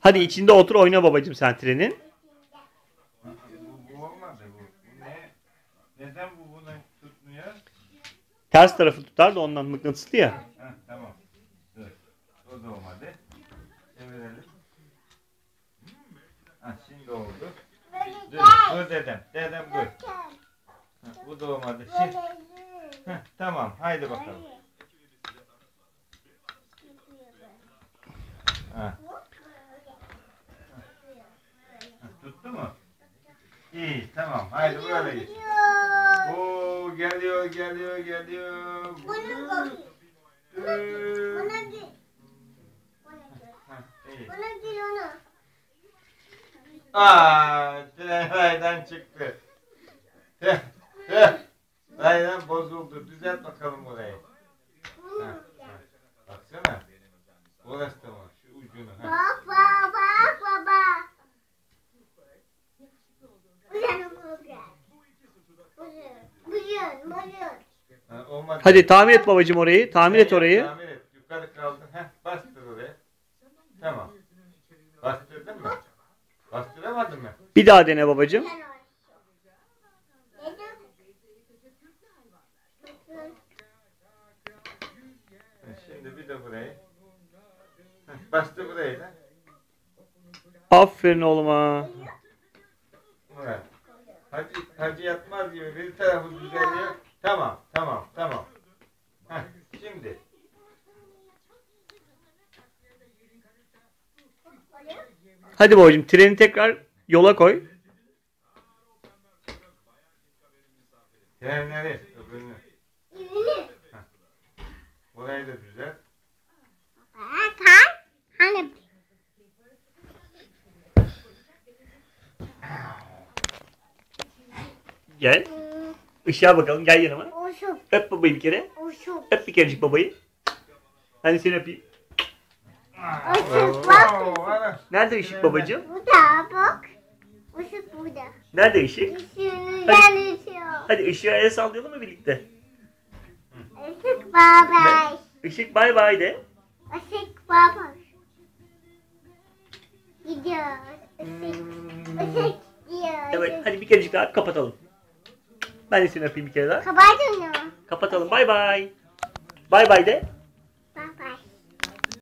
Hadi içinde otur oyna babacığım sen trenin. bu, olmadı bu. Ne? Neden bu bunu tutmuyor? Ters tarafı tutar da ondan mıknatıslı ya. Heh, tamam. Dur. O da olmadı. Çevirelim. Heh, şimdi oldu. Dur, dur dedem. Dedem dur. Heh, bu da olmadı. Şimdi, heh, tamam. Haydi bakalım. Tuttu mu? İyi, tamam. Haydi böyle git. Oo, geliyor, geliyor, geliyor. Bunu. Dur. Buna gir. Buna gir onu. Aa, tren raydan çıktı. Raydan bozuldu. Düzelt bakalım orayı. Ha, ha. Baksana. Orası da Ha. Hadi tamir et babacığım orayı. Tamir et orayı. Tamir et. Yukarı kaldı. Heh, bastır oraya. Tamam. Bastırdın mı? Bastıramadın mı? Bir daha dene? Ha, Şimdi bir de burayı. Heh, bastı burayı da. Aferin oğluma. Hacı, hacı yatmaz diyor. Bir tarafı düzeliyor. Tamam, tamam, tamam. Heh, şimdi. Hadi babacığım treni tekrar yola koy. Trenleri, öbürünü. Orayı da düzelt. Bak ha. Hani Gel. Işığa bakalım gel yanıma. Uşuk Öp babayı bir kere. uşuk. Öp bir kerecik babayı. Hani seni öpeyim. Uşuk bak. Nerede ışık babacığım? Burada bak. Uşuk burada. Nerede ışık? Işığını Hadi. yanıtıyor. Hadi ışığa el sallayalım mı birlikte? Işık baba. Işık bay bay de. Işık baba. Gidiyor. Işık. Işık gidiyor. Evet hadi bir kerecik daha kapatalım. Ben de seni öpeyim bir kere daha. Kapatın ya. Kapatalım bay bay. Bay bay de.